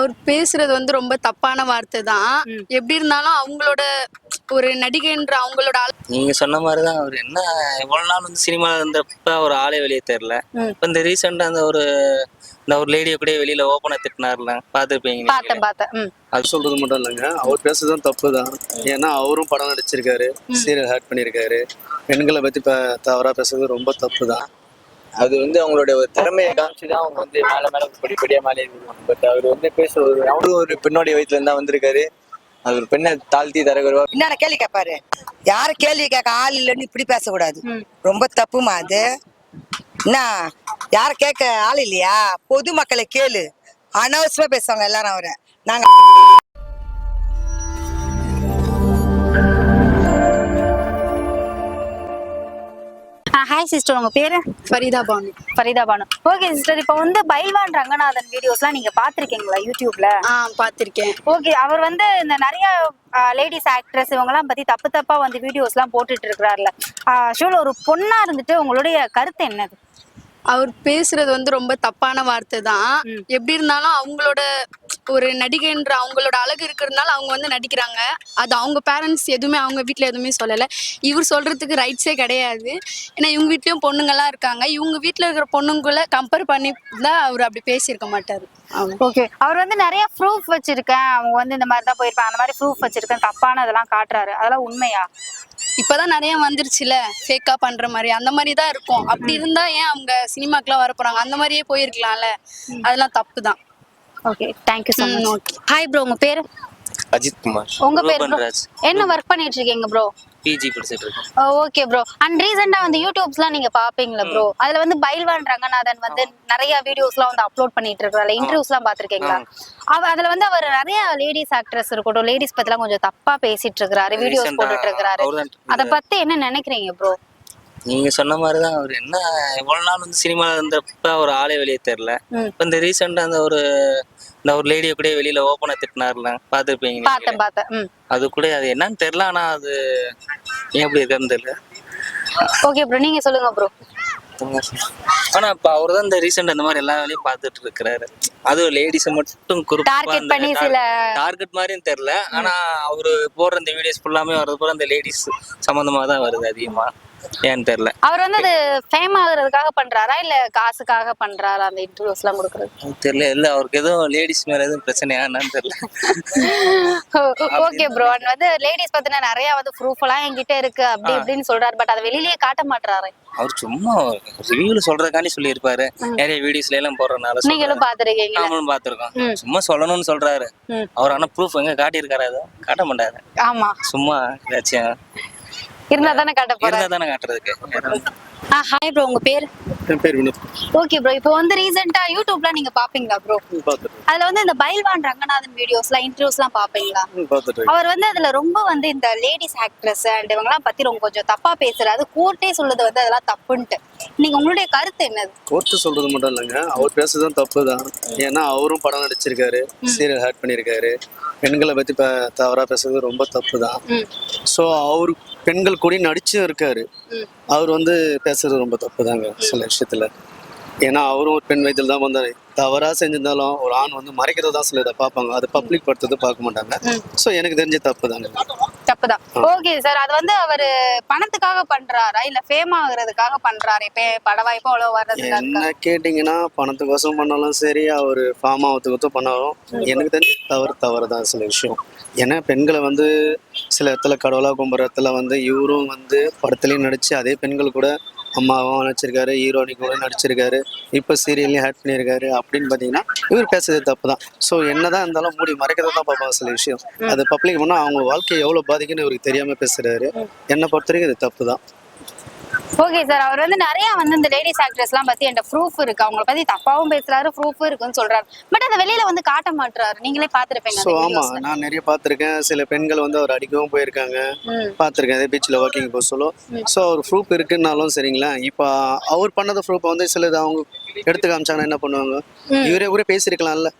அவர் பேசுறது வந்து ரொம்ப தப்பான வார்த்தை தான். எப்படி இருந்தாலும் அவங்களோட ஒரு நடிகைன்ற அவங்களோட ஆள் நீங்க சொன்ன மாதிரி தான் அவர் என்ன எவ்வளவு நாள் வந்து சினிமா இருந்தப்ப ஒரு ஆளே வெளியே தெரியல. இப்ப இந்த ரீசெண்டா அந்த ஒரு இந்த ஒரு லேடியை கூட வெளியில ஓப்பனா திட்டினார்ல பாத்துருப்பீங்க பார்த்தேன் அது சொல்றது மட்டும் இல்லைங்க. அவர் பேசுறதும் தப்பு தான் ஏன்னா அவரும் படம் நடிச்சிருக்காரு சீரியல் ஹேட் பண்ணியிருக்காரு. பெண்களை பத்தி இப்ப தவறா பேசுறது ரொம்ப தப்பு தான் அது வந்து அவங்களோட ஒரு திறமையை காமிச்சு தான் அவங்க வந்து மேல மேல படிப்படியா மேலே பட் அவர் வந்து பேசுறது அவரும் ஒரு பெண்ணோடைய வயிற்றுல இருந்தா வந்திருக்காரு. அது ஒரு பெண்ணை தாழ்த்தி தரகுறவா என்னென்ன கேள்வி கேட்பாரு யாரு கேள்வி கேட்க ஆள் இல்லைன்னு இப்படி பேசக்கூடாது. ரொம்ப தப்புமா அது? என்ன? யார கேட்க ஆள் இல்லையா? பொதுமக்களை கேளு. அனாவசியமா பேசுவாங்க எல்லாரும் அவரை. நாங்க சிஸ்டர் உங்க பேரு? ஃபரிதா பானு. ஃபரிதா பானு. ஓகே சிஸ்டர் இப்போ வந்து பைல்வான் ரங்கநாதன் வீடியோஸ்லாம் நீங்க பாத்திருக்கீங்களா யூடியூப்ல ஆ பார்த்திருக்கேன் ஓகே அவர் வந்து இந்த நிறைய லேடிஸ் ஆக்ட்ரஸ் இவங்கெல்லாம் பத்தி தப்பு தப்பா வந்து வீடியோஸ்லாம் போட்டுட்டு இருக்கிறாருல. ஷூல ஒரு பொண்ணா இருந்துட்டு உங்களுடைய கருத்து என்னது? அவர் பேசுறது வந்து ரொம்ப தப்பான வார்த்தை தான். எப்படி இருந்தாலும் அவங்களோட ஒரு நடிகைன்ற அவங்களோட அழகு இருக்கிறதுனால அவங்க வந்து நடிக்கிறாங்க. அது அவங்க பேரண்ட்ஸ் எதுவுமே அவங்க வீட்டில் எதுவுமே சொல்லலை. இவர் சொல்றதுக்கு ரைட்ஸே கிடையாது. ஏன்னா இவங்க வீட்லயும் பொண்ணுங்கெல்லாம் இருக்காங்க. இவங்க வீட்டில் இருக்கிற பொண்ணுங்களை கம்பேர் பண்ணி தான் அவர் அப்படி பேசியிருக்க மாட்டார். ஓகே அவர் வந்து நிறைய ப்ரூஃப் வச்சிருக்கேன். அவங்க வந்து இந்த மாதிரி தான் போயிருப்பாங்க. அந்த மாதிரி ப்ரூஃப் வச்சிருக்கேன். தப்பான இதெல்லாம் காட்டுறாரு. அதெல்லாம் உண்மையா? இப்பதான் நிறைய வந்துருச்சுல ஃபேக்கா பண்ற மாதிரி. அந்த மாதிரி தான் இருக்கும். அப்படி இருந்தா ஏன் அவங்க சினிமாக்கெல்லாம் வர போறாங்க அந்த மாதிரியே போயிருக்கலாம்ல. அதெல்லாம் தப்பு தான் okay thank you so much. Hi bro உங்க பேரு? அஜித் குமார். உங்க பேர். என்ன ஒர்க் பண்ணிட்டு இருக்கீங்க ப்ரோ பிஜி படிச்சிட்டு இருக்கேன் ஓகே ப்ரோ அண்ட் ரீசெண்டா வந்து யூடியூப்ஸ்லாம் நீங்க பாப்பீங்களா ப்ரோ அதுல வந்து பைல்வான் ரங்கநாதன் வந்து நிறைய வீடியோஸ்லாம் வந்து அப்லோட் பண்ணிட்டு இருக்காரு. இன்டர்வியூஸ்லாம் பாத்திருக்கீங்களா? அவ அதுல வந்து அவர் நிறைய லேடிஸ் ஆக்ட்ரஸ் இருக்கட்டும் லேடிஸ் பத்திலாம் கொஞ்சம் தப்பா பேசிட்டு இருக்காரு வீடியோஸ் போட்டுட்டு இருக்காரு அவர்தான் அத பத்தி என்ன நினைக்கிறீங்க ப்ரோ நீங்க சொன்ன மாதிரி தான் அவர். என்ன எவ்வளவு நாள் வந்து சினிமா இருந்தப்ப ஒரு ஆளே வெளியே தெரியல. இப்ப இந்த ரீசெண்டா அந்த ஒரு இந்த ஒரு லேடியை கூட வெளியில ஓப்பனா திட்டினார்ல பாத்துருப்பீங்க பார்த்தேன் பார்த்தேன். அது கூட அது என்னன்னு தெரியல ஆனா அது ஏன் அப்படி இருக்கான்னு தெரியல. ஓகே ப்ரோ நீங்க சொல்லுங்க ப்ரோ ஆனா இப்ப அவர் தான் இந்த ரீசெண்ட் அந்த மாதிரி எல்லா வேலையும் பார்த்துட்டு இருக்கிறாரு. அது லேடிஸ் மட்டும் Target பண்ணி சில- டார்கெட் மாதிரியும் தெரியல. ஆனா அவரு போடுற இந்த வீடியோஸ் ஃபுல்லாமே வர்றது பூரா இந்த லேடிஸ் சம்பந்தமா தான் வருது அதிகமா. ஏன்னு தெரியல. அவர் வந்து அது ஃபேம் ஆகுறதுக்காக பண்றாரா? இல்ல காசுக்காக பண்றாரா அந்த இன்டர்வியூஸ் எல்லாம் கொடுக்கறது? தெரியல. இல்ல அவருக்கு எதுவும் லேடிஸ் மேல எதுவும் பிரச்சனையா என்னன்னு தெரியல. ஓகே ப்ரோ அண்ட் வந்து லேடிஸ் பத்தின நிறைய வந்து ப்ரூஃப் எல்லாம் என்கிட்ட இருக்கு. அப்படி இப்படின்னு சொல்றாரு. பட் அதை வெளியிலேயே காட்ட மாட்டாரு அவர் சும்மா ரிவ்யூல சொல்றதுக்காண்டி சொல்லியிருப்பாரு. நிறைய வீடியோஸ்ல எல்லாம் போடுறதுனால நீங்களும் பாத்திருக்கீங்களா நாமளும் பாத்துருக்கோம். சும்மா சொல்லணும்னு சொல்றாரு. அவர் ஆனா ப்ரூஃப் எங்க காட்டியிருக்காரு? அதை காட்ட மாட்டாரு. ஆமா. சும்மா ஏதாச்சும் இருந்தா தானே காட்ட போறாரு? இருந்தா தானே காட்டுறதுக்கு ஹாய் ப்ரோ உங்க பேர்? என் பேர் வினோத். ஓகே ப்ரோ இப்போ வந்து ரீசெண்டா யூடியூப்ல நீங்க பாப்பீங்களா ப்ரோ அதுல வந்து இந்த பைல்வான் ரங்கநாதன் வீடியோஸ்லாம் இன்டர்வியூஸ்லாம் பாப்பீங்களா? அவர் வந்து அதுல ரொம்ப வந்து இந்த லேடிஸ் ஆக்ட்ரஸ் அண்ட் இவங்கலாம் பத்தி ரொம்ப கொஞ்சம் தப்பா பேசுறாரு. கோர்ட்டே சொல்லுது வந்து அதெல்லாம் தப்புன்ட்டு. நீங்க உங்களுடைய கருத்து என்னது? கோர்ட்டு சொல்றது மட்டும் இல்லைங்க. அவர் பேசுறதும் தப்பு தான் ஏன்னா அவரும் படம் நடிச்சிருக்காரு சீரியல் ஹேட் பண்ணியிருக்காரு பெண்களை பத்தி தவறா பேசுறது ரொம்ப தப்பு தான். ஸோ அவர் பெண்கள் கூட நடிச்சும் இருக்காரு. அவர் வந்து பேசுறது ரொம்ப தப்பு தாங்க சில விஷயத்துல. ஏன்னா அவரும் ஒரு பெண் வயதில் தான் வந்தாரு. தவறா செஞ்சிருந்தாலும் ஒரு ஆண் வந்து மறைக்கிறது தான் சில இதை பார்ப்பாங்க. அது பப்ளிக் படுத்துறது பார்க்க மாட்டாங்க. ஸோ எனக்கு தெரிஞ்ச தப்பு தாங்க தப்புதான். ஓகே சார் அது வந்து அவரு பணத்துக்காக பண்றாரா? இல்ல ஃபேம் ஆகுறதுக்காக பண்றாரு? இப்ப பட வாய்ப்பு அவ்வளவு வர்றதுக்காக? என்ன கேட்டிங்கன்னா பணத்துக்கோசம் பண்ணாலும் சரி அவர் ஃபார்ம் ஆகிறதுக்கோசம் பண்ணாலும் எனக்கு தெரிஞ்சு தவறு தவறு தான் சில விஷயம். ஏன்னா பெண்களை வந்து சில இடத்துல கடவுளாக கும்புற இடத்துல வந்து இவரும் வந்து படத்துலையும் நடிச்சு அதே பெண்கள் கூட அம்மாவும் நடிச்சிருக்காரு ஹீரோனி கூட நடிச்சிருக்காரு. இப்போ சீரியல்லையும் ஹேட் பண்ணியிருக்காரு அப்படின்னு பார்த்தீங்கன்னா இவர் பேசுறது தப்பு தான் ஸோ என்னதான் இருந்தாலும் மூடி மறைக்கிறத தான் பார்ப்பாங்க சில விஷயம். அது பப்ளிக் பண்ணால் அவங்க வாழ்க்கையை எவ்வளோ பாதிக்குன்னு இவருக்கு தெரியாமல் பேசுறாரு. என்னை பொறுத்த வரைக்கும் இது தப்பு தான் ஓகே சார் அவர் வந்து நிறைய வந்து இந்த லேடிஸ் ஆக்ட்ரஸ் எல்லாம் பத்தி என்கிட்ட ப்ரூஃப் இருக்கு. அவங்கள பத்தி தப்பாவும் பேசுறாரு ப்ரூஃப் இருக்குன்னு சொல்றாரு. பட் அதை வெளியில வந்து காட்ட மாட்டாரு நீங்களே பாத்திருப்பீங்க ஸோ ஆமாம் நான் நிறைய பார்த்துருக்கேன். சில பெண்கள் வந்து அவர் அடிக்கவும் போயிருக்காங்க. பார்த்துருக்கேன். அதே பீச்சில் வாக்கிங் போக சொல்லும் ஸோ அவர் ப்ரூஃப் இருக்குன்னாலும் சரிங்களா? இப்போ அவர் பண்ணத ப்ரூஃப் வந்து சிலது அவங்க எடுத்து காமிச்சாங்கன்னா என்ன பண்ணுவாங்க? இவரே கூட பேசியிருக்கலாம்ல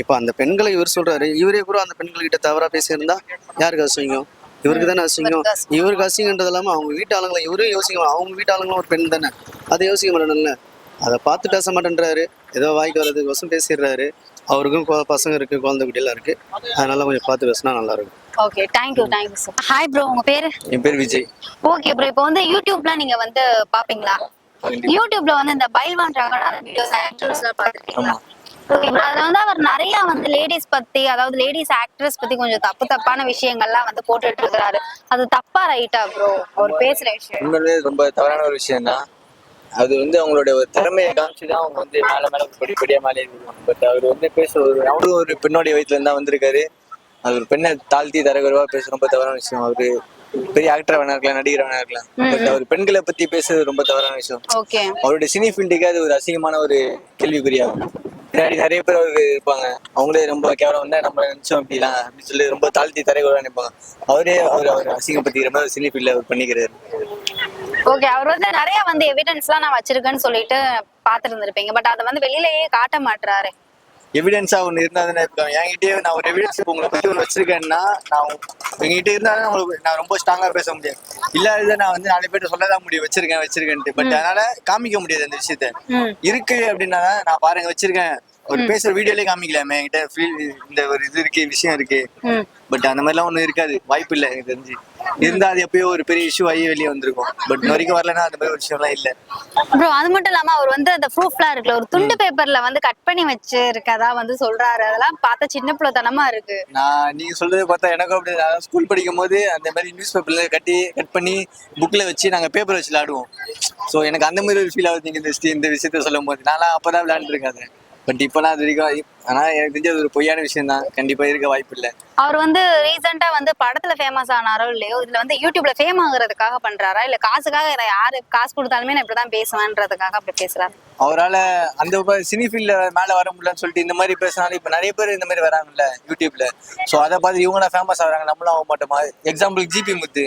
இப்போ அந்த பெண்களை இவர் சொல்றாரு. இவரே கூட அந்த பெண்கள்கிட்ட தவறா பேசியிருந்தா யாருக்கு அசிங்கம்? இவருக்கு தானே அசிங்கம். இவருக்கு அசிங்கன்றது இல்லாமல் அவங்க வீட்டு ஆளுங்களை இவரும் யோசிக்கணும் அவங்க வீட்டு ஆளுங்களும் ஒரு பெண் தானே. அதை யோசிக்க மாட்டேன்ல அதை பார்த்து பேச மாட்டேன்றாரு. ஏதோ வாய்க்கு வர்றதுக்கு வசம் பேசிடுறாரு. அவருக்கும் கொ- பசங்க இருக்கு குழந்தை குட்டியெல்லாம் இருக்கு. அதனால கொஞ்சம் பார்த்து பேசினா நல்லா இருக்கும். Okay thank you thank you sir hi bro உங்க பேரு? என் பேர் விஜய். ஓகே ப்ரோ இப்போ வந்து யூடியூப்ல நீங்க வந்து பாப்பீங்களா? யூடியூப்ல வந்து இந்த பைல்வான் ரங்கநாத வீடியோஸ் ஆக்டர்ஸ்லாம் பாத்துருக்கீங்களா அதுல வந்து அவர் நிறைய வந்து லேடிஸ் பத்தி அதாவது லேடிஸ் ஆக்ட்ரஸ் பத்தி கொஞ்சம் தப்பு தப்பான விஷயங்கள்லாம் வந்து போட்டுட்டு இருக்கிறாரு. அது தப்பா ரைட்டா ப்ரோ அவர் பேசுற விஷயம். உண்மையிலே ரொம்ப தவறான ஒரு விஷயம் தான் அது வந்து அவங்களோட ஒரு திறமையை காமிச்சு தான் அவங்க வந்து மேல மேல படி படியா மேலே பட் அவர் வந்து பேச ஒரு அவரும் ஒரு பெண்ணோடைய வயிற்றுல இருந்தா வந்திருக்காரு. அது ஒரு பெண்ணை தாழ்த்தி தரகுறவா பேச ரொம்ப தவறான விஷயம். அவரு பெரிய ஆக்டர் வேணா இருக்கலாம் நடிகர் வேணா இருக்கலாம். பட் அவர் பெண்களை பத்தி பேசுறது ரொம்ப தவறான விஷயம். அவருடைய சினி ஃபீல்டுக்கு அது ஒரு அசிங்கமான ஒரு கேள்விக்குறியாகும். பின்னாடி நிறைய பேர் அவருக்கு இருப்பாங்க அவங்களே ரொம்ப கேவலம் வந்தா நம்ம நினைச்சோம் அப்படிலாம் அப்படின்னு சொல்லி ரொம்ப தாழ்த்தி தரைகுறவா நினைப்பாங்க அவரே அவர் அவர் அசிங்கப்படுத்திக்கிற மாதிரி சினி ஃபீல்ட்ல அவர் பண்ணிக்கிறாரு. ஓகே அவர் வந்து நிறைய வந்து எவிடன்ஸ் எல்லாம் நான் வச்சிருக்கேன்னு சொல்லிட்டு பாத்துருந்துருப்பீங்க பட் அதை வந்து வெளியிலேயே காட்ட மாட்டுறாரு எவிடன்ஸா ஒன்று இருந்தா தானே இருக்கும் என்கிட்டயே நான் ஒரு எவிடன்ஸ் இப்போ உங்களை பத்தி ஒன்று வச்சிருக்கேன்னா நான் எங்ககிட்ட இருந்தா தான் உங்களுக்கு நான் ரொம்ப ஸ்ட்ராங்கா பேச முடியும் இல்லாததை நான் வந்து நாலு பேர்ட்ட சொல்லதான் முடியும். வச்சிருக்கேன் வச்சிருக்கேன்ட்டு. பட் அதனால காமிக்க முடியாது அந்த விஷயத்த. இருக்கு அப்படின்னா நான் பாருங்க வச்சிருக்கேன். ஒரு பேசுற வீடியோலயே காமிக்கலாமே. என்கிட்ட feel இந்த ஒரு இது இருக்கு விஷயம் இருக்கு. பட் அந்த மாதிரிலாம் ஒன்றும் இருக்காது. வாய்ப்பு இல்லை எனக்கு தெரிஞ்சு. இருந்தா அது எப்பயோ ஒரு பெரிய இஷ்யூ ஆகி வெளியே வந்திருக்கும். பட் வரைக்கும் வரலன்னா அந்த மாதிரி ஒரு விஷயம்லாம் இல்லை. ப்ரோ அது மட்டும் இல்லாம அவர் வந்து அந்த ப்ரூஃப்லாம் இருக்குல்ல ஒரு துண்டு பேப்பர்ல வந்து கட் பண்ணி வச்சு இருக்கதா வந்து சொல்றாரு. அதெல்லாம் பார்த்தா சின்ன பிள்ளைத்தனமா இருக்கு. நான் நீங்க சொல்றது பார்த்தா எனக்கும் அப்படி நான் ஸ்கூல் படிக்கும் போது அந்த மாதிரி நியூஸ் பேப்பர்ல கட்டி கட் பண்ணி புக்ல வச்சு நாங்க பேப்பர் வச்சு விளையாடுவோம். ஸோ எனக்கு அந்த மாதிரி ஒரு ஃபீல் ஆகுது. நீங்க இந்த இந்த விஷயத்த சொல்லும் போது நான்லாம் அப்பதான் விளையாண்டுருக்காங்க பட் இப்போலாம் அது வரைக்கும் ஆனா எனக்கு தெரிஞ்ச ஒரு பொய்யான விஷயம் தான் கண்டிப்பா இருக்க வாய்ப்பு இல்லை அவர் வந்து ரீசெண்டா வந்து படத்துல ஃபேமஸ் ஆனாரோ இல்லையோ இதுல வந்து யூடியூப்ல ஃபேம் ஆகுறதுக்காக பண்றாரா? இல்ல காசுக்காக இதை யாரு காசு கொடுத்தாலுமே நான் இப்படிதான் பேசுவேன்றதுக்காக அப்படி பேசுறாரு? அவரால அந்த சினி ஃபீல்ட்ல மேல வர முடியலன்னு சொல்லிட்டு இந்த மாதிரி பேசினாலும் இப்ப நிறைய பேர் இந்த மாதிரி வராங்கல்ல யூடியூப்ல சோ அதை பார்த்து இவங்க ஃபேமஸ் ஆகுறாங்க. நம்மளும் ஆக மாட்டோமா? எக்ஸாம்பிள் ஜிபி முத்து.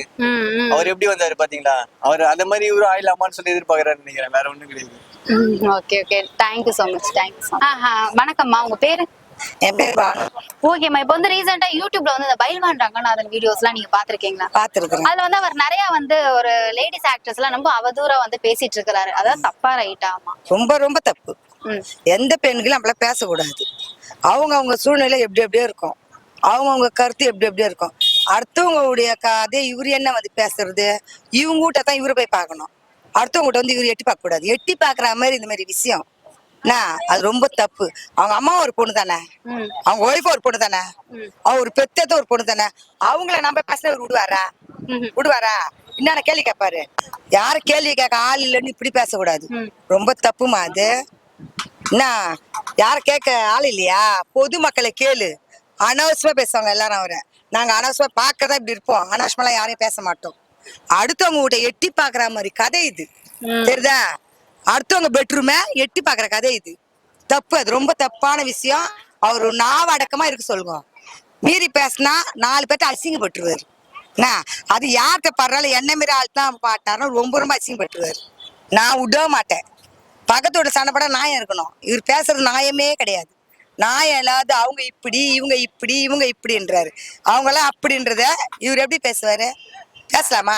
அவர் எப்படி வந்தாரு பாத்தீங்களா? அவர் அந்த மாதிரி இவரும் ஆயிலாமான்னு சொல்லி எதிர்பார்க்கறாரு நினைக்கிறேன். வேற ஒண்ணும் கிடையாது. Okay okay thank you so much thank you so வணக்கம்மா. உங்க பேரு? என் பேர் பானு ஓகேம்மா இப்போ வந்து ரீசெண்டா யூடியூப்ல வந்து இந்த பைல்வான் ரங்கநாதன் வீடியோஸ்லாம் நீங்க பாத்திருக்கீங்களா பார்த்துருக்குறேன். அதுல வந்து அவர் நிறைய வந்து ஒரு லேடிஸ் ஆக்ட்ரஸ் எல்லாம் ரொம்ப அவதூறா வந்து பேசிட்டு இருக்கிறாரு. அதாவது தப்பா ரைட்டாமா ரொம்ப ரொம்ப தப்பு. ம். எந்த பெண்களும் அப்பெல்லாம் பேசக்கூடாது. அவங்க அவங்க சூழ்நிலை எப்படி எப்படியோ இருக்கும். அவங்க அவங்க கருத்து எப்படி எப்படியோ இருக்கும். அடுத்தவங்களுடைய கதை இவர் என்ன வந்து பேசுறது? இவங்க கிட்ட தான் இவரு போய் பார்க்கணும். அடுத்தவங்க கிட்ட வந்து இவர் எட்டி பார்க்க கூடாது எட்டி பார்க்குற மாதிரி இந்த மாதிரி விஷயம். என்ன அது ரொம்ப தப்பு. அவங்க அம்மா ஒரு பொண்ணு தானே? அவங்க ஒய்ஃப் ஒரு பொண்ணு தானே? ம். அவர் பெத்தது ஒரு பொண்ணு தானே? அவங்கள நம்ம பேசின இவர் விடுவாரா. விடுவாரா? என்னென்ன கேள்வி கேட்பாரு? யாரு கேள்வி கேட்க ஆள் இல்லைன்னு இப்படி பேசக்கூடாது. ரொம்ப தப்புமா அது. என்ன யார கேட்க ஆள் இல்லையா? பொதுமக்களை கேளு. அனாவசியமா பேசுவாங்க எல்லாரும் அவரை. நாங்க அனாவசியமா பார்க்கதான் இப்படி இருப்போம். அனாவசியமெல்லாம் யாரையும் பேச மாட்டோம். அடுத்தவங்க கிட்ட எட்டி பாக்குற மாதிரி கதை இது. தெரியுதா? அடுத்தவங்க பெட்ரூமை எட்டி பாக்குற கதை இது. தப்பு அது ரொம்ப தப்பான விஷயம். அவர் நாவ அடக்கமா இருக்க சொல்லுங்க. மீறி பேசினா நாலு பேர்ட்ட அசிங்கப்பட்டுருவாரு என்ன? அது யார்கிட்ட படுறாலும் என்ன மாரி ஆள் தான் பாட்டாருன்னா ரொம்ப ரொம்ப அசிங்கப்பட்டுருவாரு நான் விடவே மாட்டேன். பக்கத்தோட சண்டை போட நாயம் இருக்கணும்? இவர் பேசுறது நியாயமே கிடையாது. நாயம் இல்லாத அவங்க இப்படி இவங்க இப்படி இவங்க இப்படின்றாரு. அவங்களாம் அப்படின்றத இவர் எப்படி பேசுவாரு? பேசலாமா?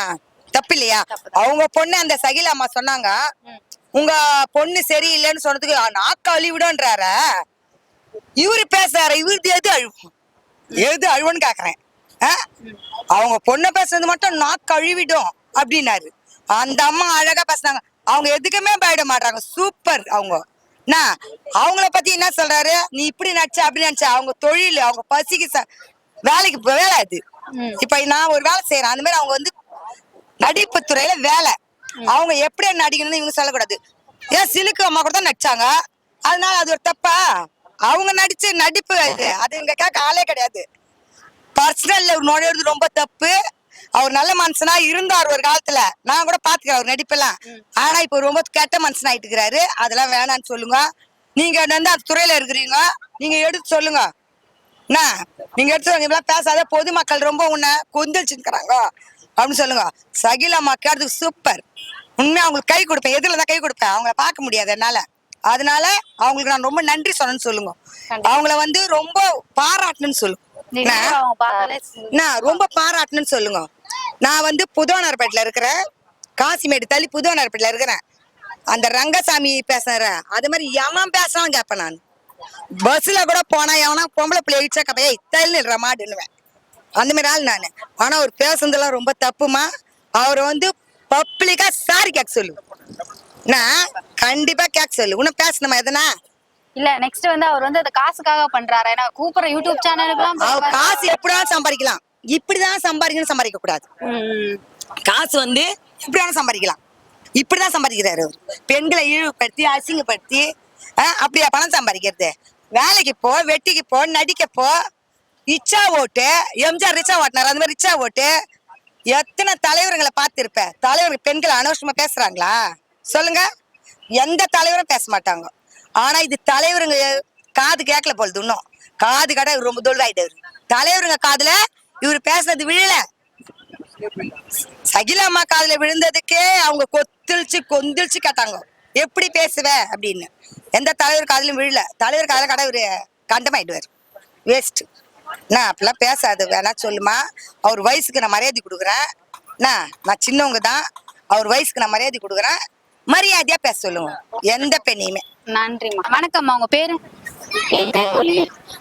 தப்பு இல்லையா அவங்க பொண்ணு அந்த சகிலா அம்மா சொன்னாங்க. உங்க பொண்ணு சரியில்லைன்னு சொன்னதுக்கு நாக்கு அழிவிடுன்றார இவரு பேசுறாரு இவரு எது அழுவும் எது அழுவுன்னு கேக்குறேன்? அவங்க பொண்ணை பேசுறது மட்டும் நாக்கு அழுவிடும் அப்படின்னாரு. அந்த அம்மா அழகா பேசுனாங்க. அவங்க எதுக்குமே பயப்பட மாட்டாங்க சூப்பர் அவங்க. அவங்கள பத்தி என்ன சொல்றாரு? நீ இப்படி நடிச்ச அப்படி நடிச்ச. அவங்க தொழில் அவங்க பசிக்கு வேலைக்கு வேலை அது. இப்ப நான் ஒரு வேலை செய்யறேன் அந்த மாதிரி அவங்க வந்து நடிப்பு துறையில வேலை. அவங்க எப்படி நடிக்கணும்னு இவங்க சொல்லக்கூடாது. ஏன் சிலுக்கு அம்மா கூட தான் நடிச்சாங்க. அதனால அது ஒரு தப்பா? அவங்க நடிச்ச நடிப்பு அது. இவங்க கேட்க ஆளே கிடையாது. பர்சனல்ல நுழையிறது ரொம்ப தப்பு. அவர் நல்ல மனுஷனா இருந்தார் ஒரு காலத்துல. நான் கூட பாத்துக்கிறேன் அவர் நடிப்பெல்லாம். ஆனா இப்ப ரொம்ப கெட்ட மனுஷன் ஆயிட்டு இருக்கிறாரு அதெல்லாம் வேணாம்னு சொல்லுங்க. நீங்க வந்து அந்த துறையில இருக்கிறீங்க. நீங்க எடுத்து சொல்லுங்க. என்ன? நீங்க எடுத்து பேசாத பொதுமக்கள் ரொம்ப உன்னை கொந்தளிச்சுக்கிறாங்க அப்படின்னு சொல்லுங்க. சகிலா மக்களுக்கு சூப்பர் உண்மையா அவங்களுக்கு கை கொடுப்பேன். எதுல தான் கை கொடுப்பேன்? அவங்கள பார்க்க முடியாது என்னால. அதனால அவங்களுக்கு நான் ரொம்ப நன்றி சொன்னேன்னு சொல்லுங்க. அவங்கள வந்து ரொம்ப பாராட்டணும்னு சொல்லுங்க. நான் ரொம்ப பாராட்டணும்னு சொல்லுங்க. நான் வந்து புதுவனார்பேட்டில் இருக்கிறேன். காசிமேடு தள்ளி புதுவனார்பேட்டில் இருக்கிறேன். அந்த ரங்கசாமி பேசுற அது மாதிரி எவன் பேசலாம் கேட்பேன் நான். பஸ்ல கூட போனா எவனா பொம்பளை பிள்ளை இடிச்சா கதையை தள்ளிடுற மாடுன்னுவேன் அந்த மாதிரி ஆள் நான். ஆனா அவர் பேசுனதெல்லாம் ரொம்ப தப்புமா? அவரை வந்து பப்ளிக்கா சாரி கேட்க சொல்லு. நான் கண்டிப்பா கேட்க சொல்லு. உன்னை பேசணுமா எதனா? இல்ல நெக்ஸ்ட் வந்து அவர் வந்து அந்த காசுக்காக பண்றாரு? ஏன்னா கூப்பிடுற யூடியூப் சேனலுக்குலாம் அவர் காசு எப்படிதான் சம்பாதிக்கலாம். இப்படிதான் சம்பாதிக்கணும் சம்பாதிக்க கூடாது காசு வந்து எப்படி வேணா சம்பாதிக்கலாம். இப்படிதான் சம்பாதிக்கிறாரு அவர். பெண்களை இழிவுபடுத்தி அசிங்கப்படுத்தி அப்படியா? பணம் சம்பாதிக்கிறது. வேலைக்கு போ வெட்டிக்கு போ நடிக்க போ இச்சா ஓட்டு எம்ஜிஆர் ரிச்சா ஓட்டினார் அந்த மாதிரி ரிச்சா ஓட்டு. எத்தனை தலைவர்களை பார்த்திருப்ப? தலைவர் பெண்கள் அனவசரமா பேசுறாங்களா? சொல்லுங்க. எந்த தலைவரும் பேச மாட்டாங்க. ஆனா இது தலைவருங்க காது கேட்கல போலது இன்னும். காது கடை ரொம்ப தொழுதாயிட்டாரு தலைவருங்க காதுல இவர் பேசுனது விழல. சகிலம்மா காதுல விழுந்ததுக்கே அவங்க கொத்திழிச்சு கொந்திழிச்சு கேட்டாங்க. எப்படி பேசுவ அப்படின்னு. எந்த தலைவர் காதுலயும் விழல. தலைவர் காதல கடை இவரு கண்டமாயிடுவார். வேஸ்ட் நான் அப்படிலாம் பேசாது. வேணா சொல்லுமா. அவர் வயசுக்கு நான் மரியாதை கொடுக்குறேன். நான் நான் சின்னவங்க தான். அவர் வயசுக்கு நான் மரியாதை கொடுக்குறேன். மரியாதையா பேச சொல்லுவோம் எந்த பெண்ணையுமே. நன்றிம்மா. வணக்கம்மா. உங்க பேரு?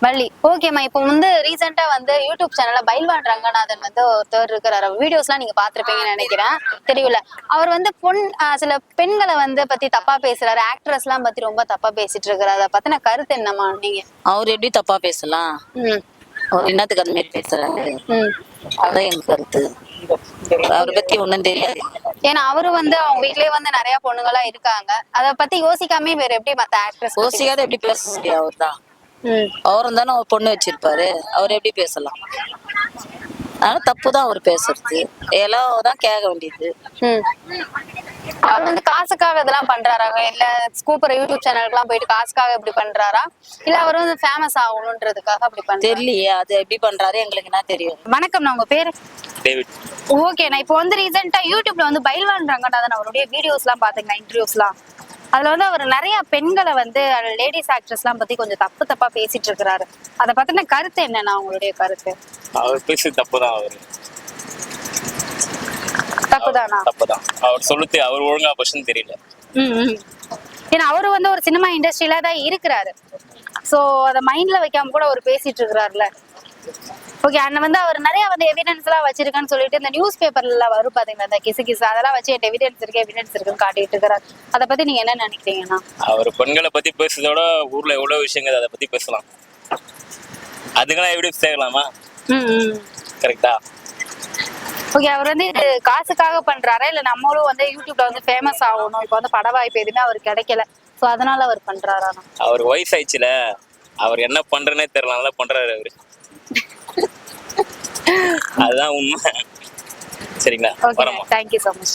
வள்ளி. ஓகேம்மா இப்போ வந்து ரீசெண்டா வந்து யூடியூப் சேனல்ல பைல்வான் ரங்கநாதன் வந்து ஒருத்தர் இருக்கிறாரு வீடியோஸ்லாம் நீங்க பாத்திருப்பீங்கன்னு நினைக்கிறேன். தெரியல அவர் வந்து பொன் சில பெண்களை வந்து பத்தி தப்பா பேசுறாரு. ஆக்ட்ரஸ் எல்லாம் பத்தி ரொம்ப தப்பா பேசிட்டு இருக்கிறாரு அதை பத்தின கருத்து என்னம்மா நீங்க? அவர் எப்படி தப்பா பேசலாம்? அவர் என்னத்துக்கு அந்த மாதிரி பேசுறாரு? அதான் எனக்கு கருத்து. அவரை பத்தி ஒண்ணும் தெரியாது. ஏன்னா அவரு வந்து அவங்க வீட்லயே வந்து நிறைய பொண்ணுங்களா இருக்காங்க. அத பத்தி யோசிக்காம வேற எப்படி மத்த ஆக்ட்ரஸ் ஓசிக்காத எப்படி பேச முடியும் அவர் தான் அவரும் தானே பொண்ணு வச்சிருப்பாரு. அவர் எப்படி பேசலாம்? அதனால தப்பு தான் அவர் பேசுறது. எல்லாம் தான் கேட்க வேண்டியது. ம். அவர் வந்து காசுக்காக இதெல்லாம் பண்றாராங்க? இல்ல கூப்பிடுற யூடியூப் சேனலுக்குலாம் போயிட்டு காசுக்காக இப்படி பண்றாரா? இல்ல அவர் வந்து ஃபேமஸ் ஆகணுன்றதுக்காக அப்படி பண்றாரு? தெரியலையே அது எப்படி பண்றாரு? எங்களுக்கு என்ன தெரியும். வணக்கம் நான் உங்க பேரு? டேவிட். ஓகே நான் இப்போ வந்து ரீசெண்டா யூடியூப்ல வந்து பைல்வான் ரங்கநாதன் அவருடைய வீடியோஸ்லாம் பாத்தீங்களா இன்டர்வியூஸ்லாம் அதுல வந்து அவர் நிறைய பெண்களை வந்து லேடிஸ் ஆக்ட்ரஸ்லாம் பத்தி கொஞ்சம் தப்பு தப்பா பேசிட்டு இருக்கிறாரு. அதை பத்தின கருத்து என்னன்னா உங்களுடைய கருத்து? அவர் பேசுறது தப்பு தான் அவரு. தப்புதானா? தப்பு தான் அவர் சொல்லுது அவர் ஒழுங்கா பர்சன் தெரியல. ஏன்னா அவரு வந்து ஒரு சினிமா இண்டஸ்ட்ரியில தான் இருக்கிறாரு. சோ அத மைண்ட்ல வைக்காம கூட அவர் பேசிட்டு இருக்கிறாருல. ஓகே அண்ணன் வந்து அவர் நிறைய வந்து எவிடன்ஸ் எல்லாம் வச்சிருக்கான்னு சொல்லிட்டு இந்த நியூஸ் பேப்பர்ல வரும் பாத்தீங்களா? இந்த கிசு கிசு அதெல்லாம் வச்சு எவிடன்ஸ் இருக்கு எவிடன்ஸ் இருக்குன்னு காட்டிட்டு இருக்கிறாரு அதை பத்தி நீங்க என்ன நினைக்கிறீங்கன்னா அவர் பெண்களை பத்தி பேசுறதோட ஊர்ல எவ்வளவு விஷயங்கள் அதை பத்தி பேசலாம். அதுக்கெல்லாம் எப்படி சேர்க்கலாமா? கரெக்டா ஓகே அவர் வந்து இது காசுக்காக பண்றாரா? இல்ல நம்மளும் வந்து யூடியூப்ல வந்து ஃபேமஸ் ஆகணும். இப்போ வந்து பட வாய்ப்பு எதுவுமே அவருக்கு கிடைக்கல. சோ அதனால அவர் பண்றாரா? அவர் வயசாயிடுச்சுல. அவர் என்ன பண்றேனே தெரியல. நல்லா பண்றாரு அவரு. அதுதான் உண்மை. சரிங்களா? Thank you so much